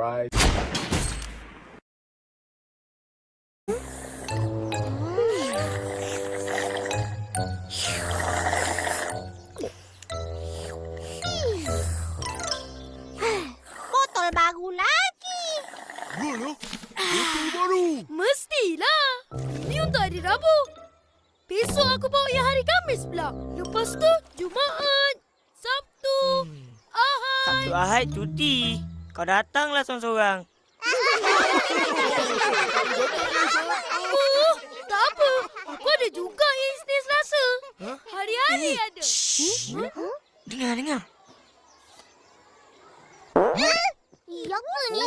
fries. Botol baru lagi. Yalah, botol baru. Mestilah. Ni untuk hari Rabu. Besok aku bawa yang hari Khamis pula. Lepas tu Jumaat, Sabtu, Ahad. Sabtu Ahad cuti. Kau datanglah seorang-seorang. Oh, tak apa. Aku ada juga Isnin Selasa. Hari-hari ada. Dengar, dengar. Ya ke ni,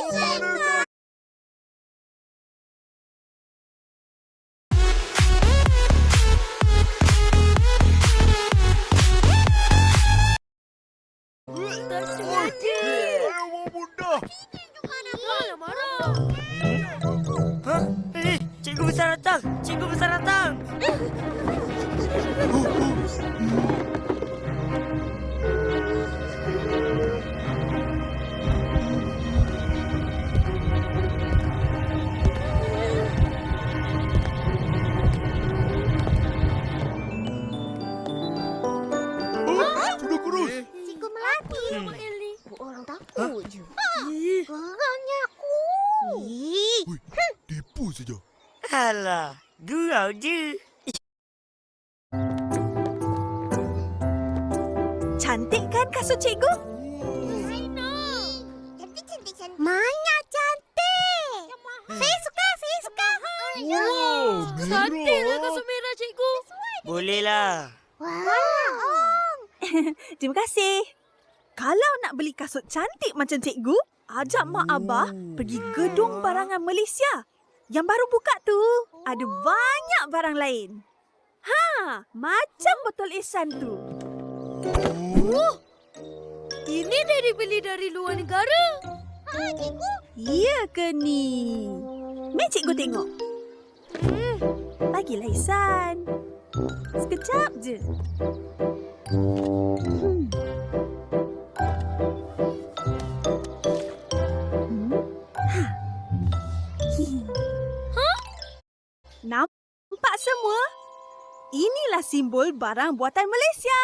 Alah, gurau je. Cantik kan kasut cikgu? Cantik-cantik. Mana cantik. Saya suka, saya suka. Wow, Cantiklah kasut merah cikgu. Bolehlah. Wow. Terima kasih. Kalau nak beli kasut cantik macam cikgu, ajak mak abah pergi gedung barangan Malaysia. Yang baru buka tu, ada banyak barang lain. Ha, macam botol ihsan tu. Ini dari beli dari luar negara. Ha, cikgu. Ya ke ni? Mari cikgu tengok. Hmm, bagilah ihsan. Sekejap je. Simbol barang buatan Malaysia.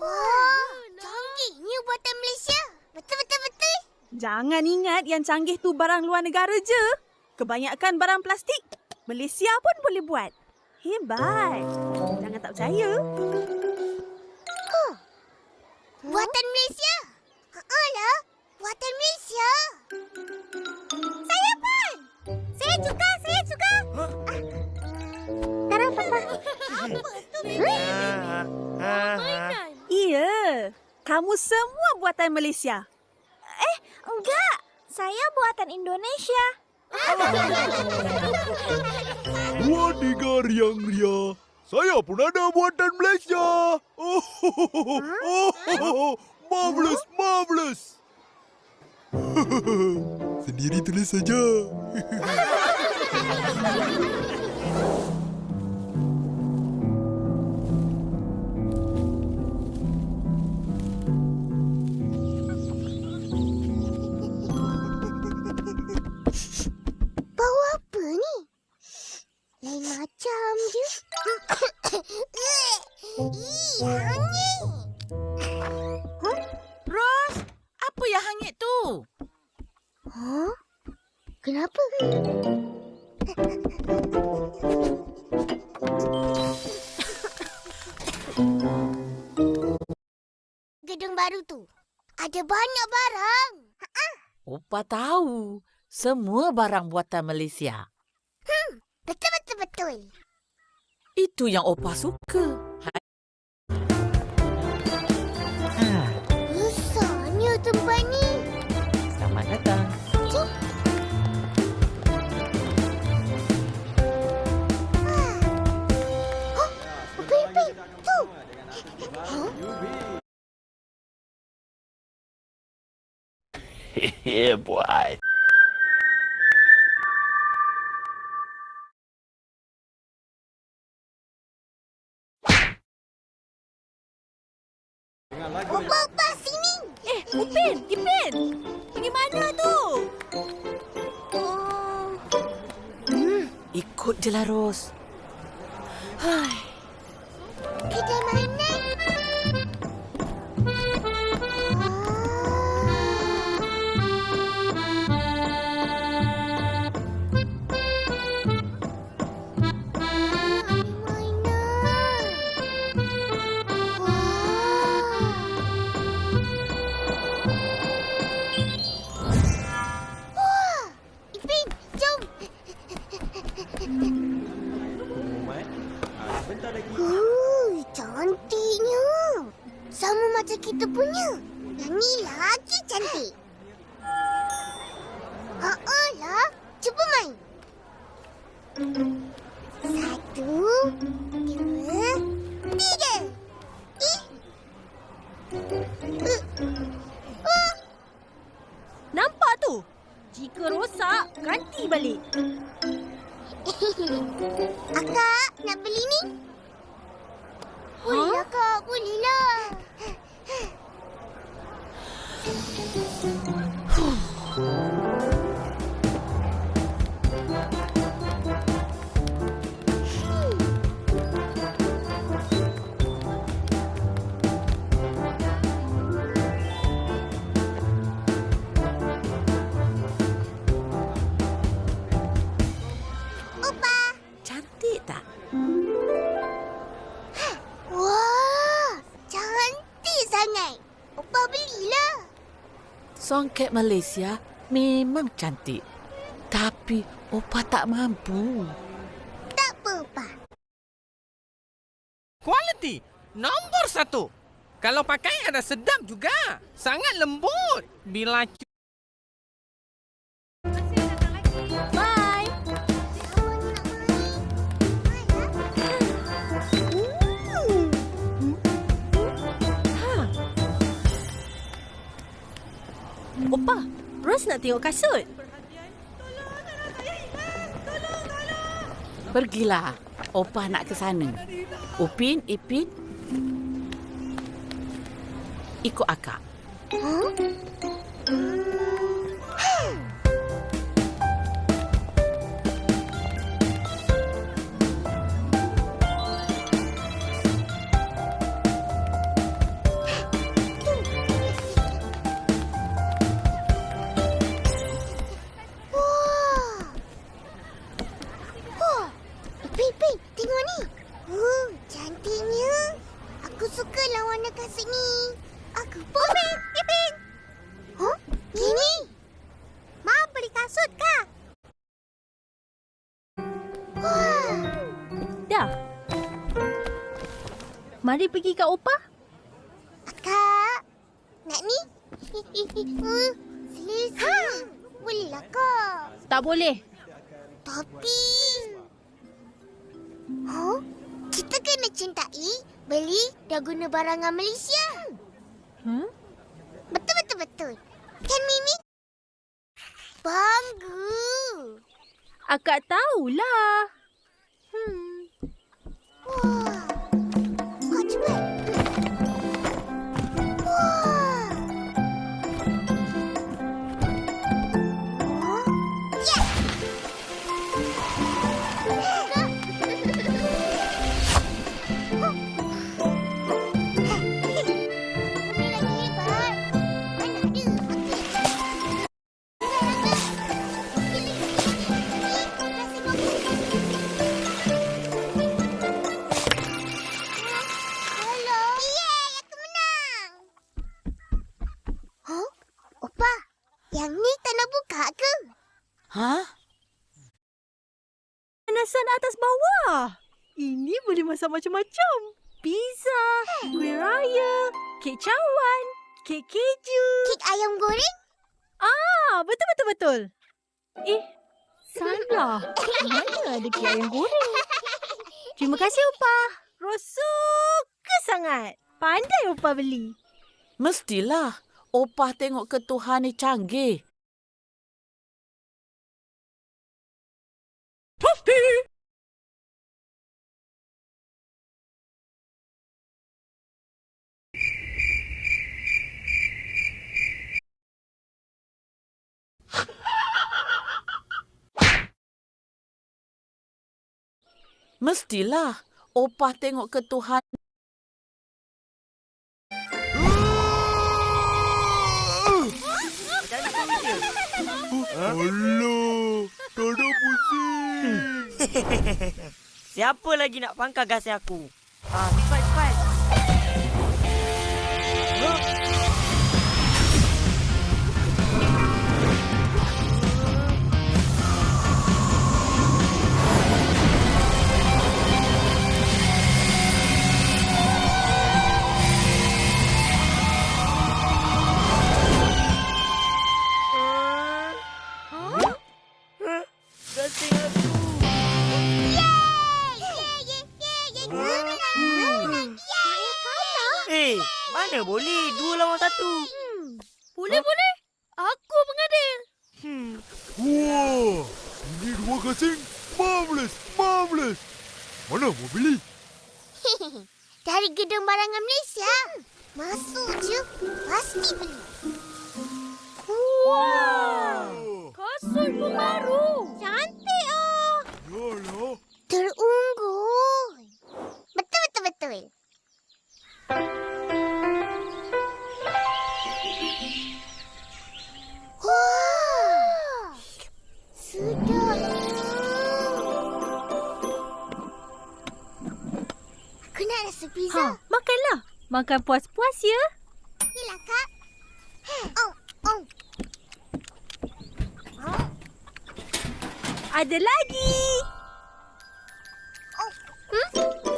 Wah, canggihnya buatan Malaysia. Betul-betul-betul. Jangan ingat yang canggih tu barang luar negara je. Kebanyakan barang plastik, Malaysia pun boleh buat. Hebat. Jangan tak percaya. Buatan Malaysia. Haa lah. Buatan Malaysia. Saya pun. Saya juga, saya juga. Ah. Tak apa-apa. Apa tu. Mainan. Iya. Kamu semua buatan Malaysia. Eh, Enggak. Saya buatan Indonesia. Buat digar yang ria. Saya pun ada buatan Malaysia. Oh, oh, oh, marvelous, marvelous. Sendiri tulis saja. Hangit. Ros, apa yang hangit tu? Huh? Kenapa? Gedung baru tu ada banyak barang. Opa tahu. Semua barang buatan Malaysia. Betul betul betul. Itu yang Opa suka. Huh? yeah, boy. Opa, opa, sini. Eh, Upin, Ipin. Pergi mana tu? Oh. Hmm, ikut je lah, Ros. Hai. Kita mana? Satu, dua, tiga. Ih. Uh, uh, Nampak tu? Jika rosak, ganti balik. Akak, nak beli ni? Boleh lah, Kak. Boleh lah. Songket Malaysia memang cantik. Tapi Opa tak mampu. Tak apa, Opa. Quality nombor satu. Kalau pakai ada sedap juga. Sangat lembut. Bila Opa, Ros nak tengok kasut. Pergilah. Opa nak ke sana. Upin, Ipin. Ikut akak. Wah. Mari pergi kat Opa. Kak, nak ni? Uh, selesa. Ha. Bolehlah, Kak. Tak boleh. Tapi... Huh? Kita kena cintai, beli dan guna barangan Malaysia. Hmm? Betul, betul, betul. Kan, Mimi? Bangga. Akak tahulah. Hmm. Wah. Panasan atas bawah. Ini boleh masak macam-macam. Pizza, kuih raya, kek cawan, kek keju. Kek ayam goreng? Ah, betul betul betul. Eh, salah. Mana ada kek ayam goreng? Terima kasih Opa. Ros suka sangat. Pandai Opa beli. Mestilah. Opa tengok ketuhan ni canggih. Mestilah opah tengok Jangan dia. Alah, dada pusing. Siapa lagi nak pangkal gasing aku? Ah, cepat mana boleh? Dua lawan satu. Boleh, boleh. Aku mengadil. Hmm. Wah, ini dua gasing. Marvelous, marvelous. Mana mau beli? Dari gedung barangan Malaysia. Masuk je, pasti beli. Kakak rasa pizza. Ha, makanlah. Makan puas-puas, ya. Yelah, Kak. Oh, oh. Ada lagi. Oh. Hmm?